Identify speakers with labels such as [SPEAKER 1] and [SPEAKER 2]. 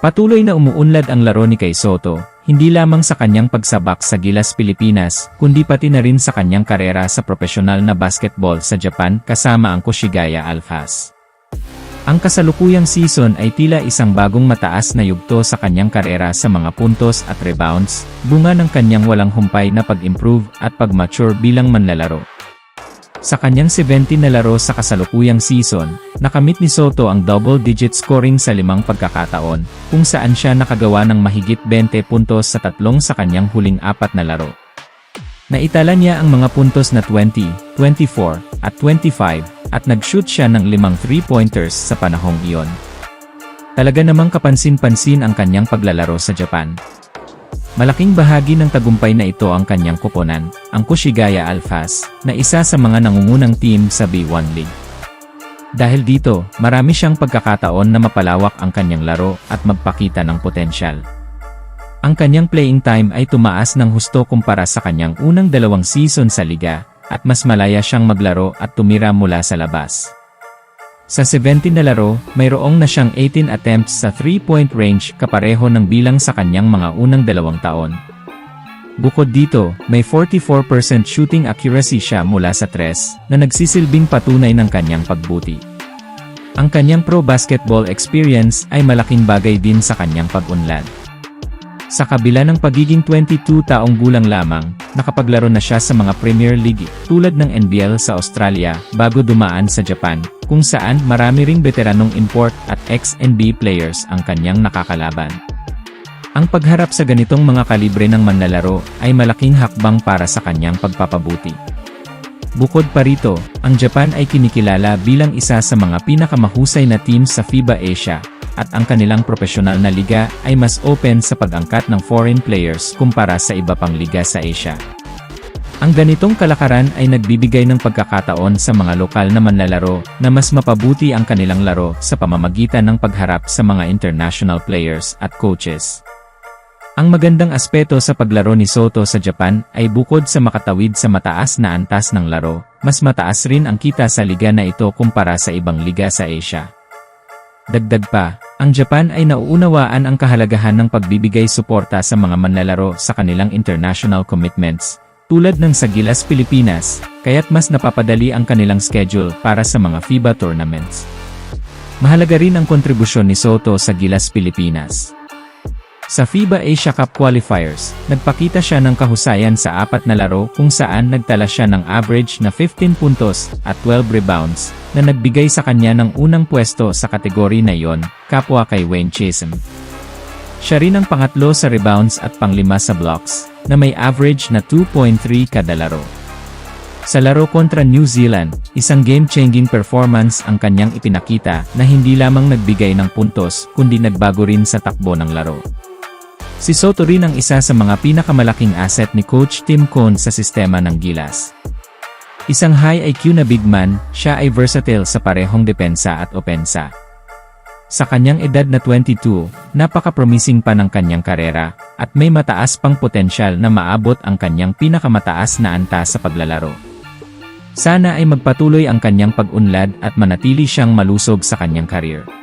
[SPEAKER 1] Patuloy na umuunlad ang laro ni Kay Soto, hindi lamang sa kanyang pagsabak sa Gilas Pilipinas, kundi pati na rin sa kanyang karera sa profesional na basketball sa Japan kasama ang Koshigaya Alphas. Ang kasalukuyang season ay tila isang bagong mataas na yugto sa kanyang karera sa mga puntos at rebounds, bunga ng kanyang walang humpay na pag-improve at pag-mature bilang manlalaro. Sa kanyang 17 na laro sa kasalukuyang season, nakamit ni Soto ang double-digit scoring sa limang pagkakataon, kung saan siya nakagawa ng mahigit 20 puntos sa tatlong sa kanyang huling apat na laro. Naitala niya ang mga puntos na 20, 24, at 25, at nag-shoot siya ng limang 3-pointers sa panahong iyon. Talaga namang kapansin-pansin ang kanyang paglalaro sa Japan. Malaking bahagi ng tagumpay na ito ang kanyang koponan, ang Koshigaya Alphas, na isa sa mga nangungunang team sa B1 League. Dahil dito, marami siyang pagkakataon na mapalawak ang kanyang laro at magpakita ng potensyal. Ang kanyang playing time ay tumaas ng husto kumpara sa kanyang unang dalawang season sa liga, at mas malaya siyang maglaro at tumira mula sa labas. Sa 17 na laro, mayroong na siyang 18 attempts sa 3-point range kapareho ng bilang sa kanyang mga unang dalawang taon. Bukod dito, may 44% shooting accuracy siya mula sa 3 na nagsisilbing patunay ng kanyang pagbuti. Ang kanyang pro basketball experience ay malaking bagay din sa kanyang pag-unlad. Sa kabila ng pagiging 22 taong gulang lamang, nakapaglaro na siya sa mga Premier League tulad ng NBL sa Australia bago dumaan sa Japan, kung saan marami ring veteranong import at ex-NB players ang kanyang nakakalaban. Ang pagharap sa ganitong mga kalibre ng manlalaro ay malaking hakbang para sa kanyang pagpapabuti. Bukod pa rito, ang Japan ay kinikilala bilang isa sa mga pinakamahusay na team sa FIBA Asia, at ang kanilang profesional na liga ay mas open sa pag-angkat ng foreign players kumpara sa iba pang liga sa Asia. Ang ganitong kalakaran ay nagbibigay ng pagkakataon sa mga lokal na manlalaro na mas mapabuti ang kanilang laro sa pamamagitan ng pagharap sa mga international players at coaches. Ang magandang aspeto sa paglaro ni Soto sa Japan ay bukod sa makatawid sa mataas na antas ng laro, mas mataas rin ang kita sa liga na ito kumpara sa ibang liga sa Asia. Dagdag pa, ang Japan ay nauunawaan ang kahalagahan ng pagbibigay suporta sa mga manlalaro sa kanilang international commitments, tulad ng sa Gilas Pilipinas, kaya't mas napapadali ang kanilang schedule para sa mga FIBA tournaments. Mahalaga rin ang kontribusyon ni Soto sa Gilas Pilipinas. Sa FIBA Asia Cup qualifiers, nagpakita siya ng kahusayan sa apat na laro kung saan nagtala siya ng average na 15 puntos at 12 rebounds, na nagbigay sa kanya ng unang pwesto sa kategory na yon, kapwa kay Wayne Chisholm. Siya rin ang pangatlo sa rebounds at panglima sa blocks, na may average na 2.3 kada laro. Sa laro kontra New Zealand, isang game-changing performance ang kanyang ipinakita na hindi lamang nagbigay ng puntos kundi nagbago rin sa takbo ng laro. Si Soto rin ang isa sa mga pinakamalaking asset ni Coach Tim Cone sa sistema ng Gilas. Isang high IQ na big man, siya ay versatile sa parehong depensa at opensa. Sa kanyang edad na 22, napaka-promising pa ng kanyang karera, at may mataas pang potensyal na maabot ang kanyang pinakamataas na antas sa paglalaro. Sana ay magpatuloy ang kanyang pag-unlad at manatili siyang malusog sa kanyang karir.